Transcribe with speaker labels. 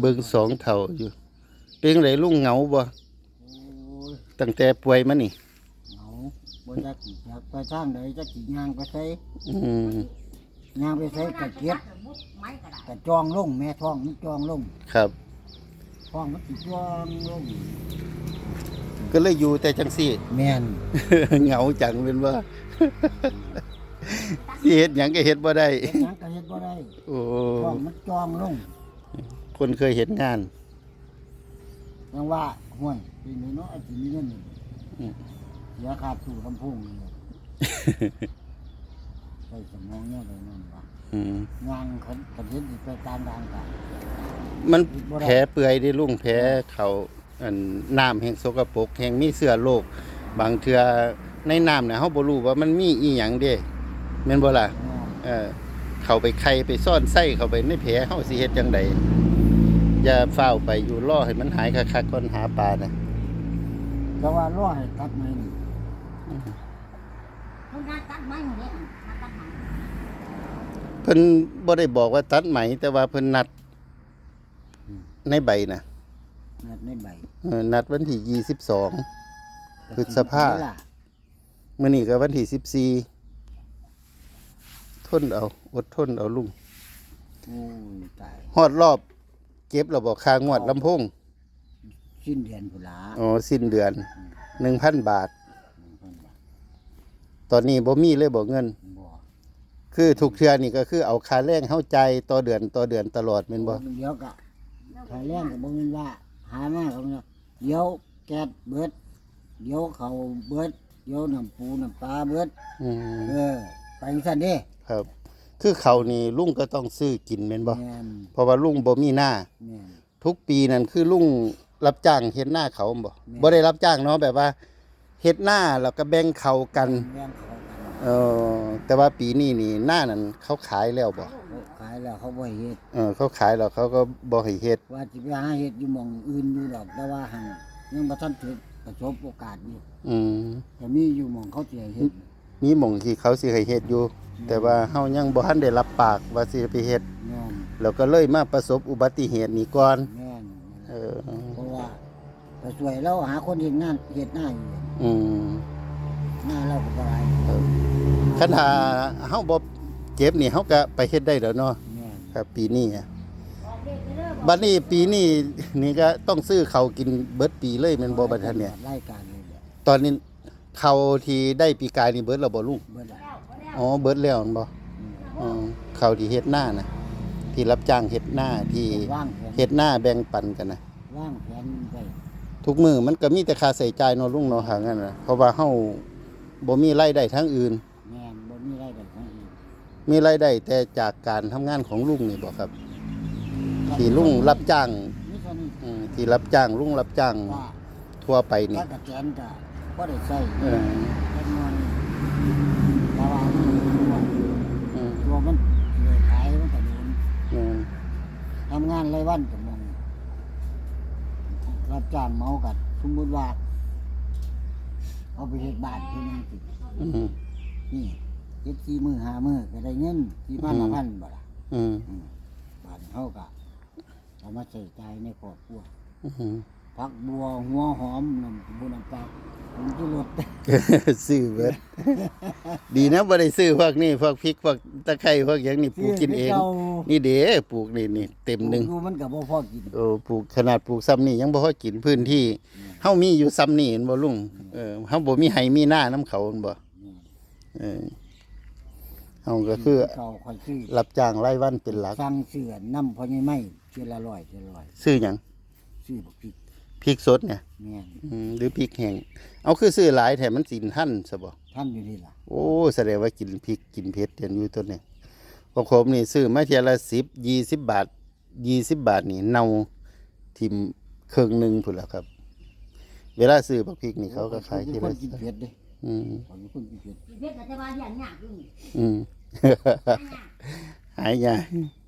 Speaker 1: เบิ่งสองเท่าอยู่ เป็นไรลุงเหงาบ่
Speaker 2: โอ้ย
Speaker 1: ตั้งแต่ป่วยมานี่
Speaker 2: เหงาบ่จักสิอยากไปทางใดจักสิย่างไปไส
Speaker 1: อืม
Speaker 2: ย่างไปไสก็เก็บก็จองลงแม่ท้องมันจองลง
Speaker 1: ครับ
Speaker 2: ท้องมันสิจองลง
Speaker 1: ก็เลยอยู่แต่จังซี่
Speaker 2: แม่น
Speaker 1: เหงาจังเป็นว่าสิเฮ็ดหยังก็เฮ็ดบ่ได้
Speaker 2: เฮ็ดหยังก็เฮ็ดบ่ได้
Speaker 1: โอ้
Speaker 2: ท้องมันจองลง
Speaker 1: คนเคยเห็นงาน
Speaker 2: ยังว่าห้วยปีนี้เนาะไอ้สิมีเงินนี่
Speaker 1: อืม
Speaker 2: เสียค่าตู้ลำโพงนี่ใส่สมองเนี่ยไปนั่นว่า
Speaker 1: อืม
Speaker 2: งานคันคันเฮ็ดสิไปตามทางกัน
Speaker 1: มันแผลเปื่อยได้ลุงแผลเขาอันน้ำแห่งสกปรกแห่งมีเสื้อโรคบางเทื่อในน้ำเนี่ยเฮาบ่รู้ว่ามันมีอีหยังเด้แม่นบ่ล่ะ
Speaker 2: แม่น
Speaker 1: เออเข้าไปไข่ไปซ่อนไส้เข้าไปในแผลเฮาสิเฮ็ดจังได อย่าเฝ้าวไปอยู่รอให้มันหายคักๆก่อนหาปลานะ
Speaker 2: แต่ว่าร้อยตัดไม้นี่
Speaker 3: Hôm nay tắt máy rồi đấy, à, tắt máy.
Speaker 1: เพิ่นบ่ได้บอกว่าตัดไหม แต่ว่าเพิ่นนัด ในใบนะ
Speaker 2: นัดในใบ
Speaker 1: เออนัดวันที่22พฤษภา
Speaker 2: เวล
Speaker 1: มื้อนี้ก็วันที่14ทนเอา อดทนเอาลุง
Speaker 2: โอ้ยตาย
Speaker 1: ฮอดรอบ เก็บแล้วบ่ค่างวดลำโพง
Speaker 2: สิ้นเดือนพุ่นละ
Speaker 1: อ๋อสิ้นเดือน1,000บาท ตอนนี้บ่มีเลยบ่เงิน
Speaker 2: บ่
Speaker 1: คือทุกเทื่อนี่ก็คือเอาค่าแรงเฮาใจายต่อเดือนต่อเดือนตลอดแม่นบ่
Speaker 2: เดี๋ยวก็ขายแรงก็บ่แม่นว่า หามาเขาเนี่ยเดี๋ยวแก๊สเบิด เดี๋ยวเขาเบิด เดี๋ยวน้ำปูน้ำปลาเบิด
Speaker 1: อืม
Speaker 2: เออ ไปซั่นเด้
Speaker 1: ครับ คือเขาวนี่ลุงก็ต้องซื้อกินแม่นบ่
Speaker 2: แม่น
Speaker 1: เพราะว่าลุงบ่มีหน้า
Speaker 2: แม่น
Speaker 1: ทุกปีนั่นคือลุงรับจ้างเฮ็ดหน้าเขาบ่
Speaker 2: แม่
Speaker 1: บ่ได้รับจ้างเนาะแบบว่าเฮ็ดหน้าแล้วก็แบ่งเขากัน
Speaker 2: แม่นเขากัน
Speaker 1: เออแต่ว่าปีนี้นี่หน้านั้นเขาขายแล้วบ่
Speaker 2: เขาขายแล้วเขาบ่ให้เฮ็ด
Speaker 1: เออเขาขายแล้วเขาก็บ่ให้เฮ็ด
Speaker 2: ว่าสิไปหาเฮ็ดอยู่หม่องอื่นอยู่ดอกแต่ว่าหังยังบ่ทันถึงประสบโอกาสอยู่
Speaker 1: อืม
Speaker 2: แต่มีอยู่หม่องเขาสิให้เฮ็ด
Speaker 1: มีหม่องที่เขาสิให้เฮ็ดอยู่ แต่ว่าเฮายังบ่ทันได้รับปากว่าสิไปเฮ็ด
Speaker 2: แม่น
Speaker 1: แล้วก็เลยมาประสบอุบัติเหตุนี้ก่อน
Speaker 2: แม่น
Speaker 1: เออ
Speaker 2: เพราะว่าไปช่วยเราหาคนเฮ็ดงานเฮ็ดหน้าอยู่
Speaker 1: อืม
Speaker 2: หน้าเราก็บ่ได้
Speaker 1: คันหาเฮาบ่เจ็บนี่เฮาก็ไปเฮ็ดได้แล้วเนาะ
Speaker 2: แม่น
Speaker 1: ครับปีนี้อะบัดนี้ปีนี้นี่ก็ต้องซื้อเขาวกินเบิดปีเลยแม่นบ่บัดทันเนี่ย
Speaker 2: รายการเลยแหละ
Speaker 1: ตอนนี้เขาวที่ได้ปีกายนี่เบิดแล้วบ่ลุง
Speaker 2: เบิดละ
Speaker 1: อ๋อเบิดแล้วแม่นบ่
Speaker 2: อืม
Speaker 1: อ๋อเขาวที่เฮ็ดหน้านะที่รับจ้างเฮ็ดหน้าที่
Speaker 2: ว่างแผน
Speaker 1: เฮ็ดหน้าแบ่งปันกันนะ
Speaker 2: ว่างแผนไว้
Speaker 1: ทุกมือมันก็มีแต่ค่าใช้จ่ายเนาะลุงเนาะหางั้นน่ะเพราะว่าเฮาบ่มีรายได้ทางอื่น
Speaker 2: แม่นบ่มีรายได้ของอีก
Speaker 1: มีรายได้แต่จากการทำงานของลุงนี่บ่ครับ ที่ลุงรับจ้าง
Speaker 2: นี่เท่านี้
Speaker 1: อืมที่รับจ้างลุงรับจ้าง
Speaker 2: ว่า
Speaker 1: ทั่วไปนี่
Speaker 2: ถ้ากระแจนก็บ่ได้ใช้
Speaker 1: เออ
Speaker 2: เล็กน้ อยแต่ว่าตัว
Speaker 1: อืม
Speaker 2: ตัวมันเลยขายมันก็โดน
Speaker 1: อืม
Speaker 2: ทำงานรายวันก็มองรับจ้างเมากันสมมุติว่าเอาไปเฮ็ดบ้านเฮ็ดหยังสิ
Speaker 1: อืม
Speaker 2: นี่เฮ็ดสี่มื้อห้ามื้อก็ได้เงินสี่พัน
Speaker 1: อืม
Speaker 2: ห้าพันบ่ล่ะ
Speaker 1: อืม
Speaker 2: อืมบ้านเฮาก็เอามาใช้จ่ายในครอบครัว
Speaker 1: อืม
Speaker 2: ผักบัวหัวหอมน้ำบุน้ำปลาผมที่รถ
Speaker 1: ซื้อเบิดดีนะบ่ได้ซื้อพวกนี้พวกพริกพวกตะไคร้พวกหยังนี่ปลูกกินเอง นี่เด้ปลูกนี่นี่เต็มหนึง
Speaker 2: ดูมันก็บ่พอกิน
Speaker 1: โอ้ปลูกขนาดปลูกซ้ำนี่ยังบ่พอกินพื้นที่เฮามีอยู่ซ้ำนี่เห็นบ่ลุงเออเฮาบ่มีไห้มีหน้าน้ำเขาเห็นบ่เออเฮาก็คือ
Speaker 2: เขาค่อยซื้อ
Speaker 1: รับจ้างรายวันเป็นหลัก
Speaker 2: สั่งเสือน้ำพอใหญ่ไม้เทื่อละร้อยเทื่อละร้อย
Speaker 1: ซื้อหยัง
Speaker 2: ซื้อบักพริก
Speaker 1: พริกสดเนี่ย
Speaker 2: แม่น
Speaker 1: อืมหรือพริกแห้งเอาคือซื้อหลายแถมมันสินทันซะบ่
Speaker 2: ท่านอยู่นี่ล่ะ
Speaker 1: โอ้แสดงว่ากินพริกกินเผ็ดเรียนอยู่ตัวนี้ของผมนี่ซื้อมาเทียละ10 20บาท20บาทนี่เน่าทิมครึ่งหนึงพุ่นแล้วครับ เวลาซื้อบักพริกนี่เขาก็ขาย
Speaker 2: ที
Speaker 1: ที
Speaker 2: ค
Speaker 1: ละ
Speaker 2: นกินเผ็ดเด้
Speaker 1: อืม
Speaker 2: ผมเป็นคนกินเผ็ด
Speaker 3: Biết là cái ba gì nhạc luôn.
Speaker 1: อืม
Speaker 3: Nhạc.
Speaker 1: หายยาก
Speaker 3: Nhạc.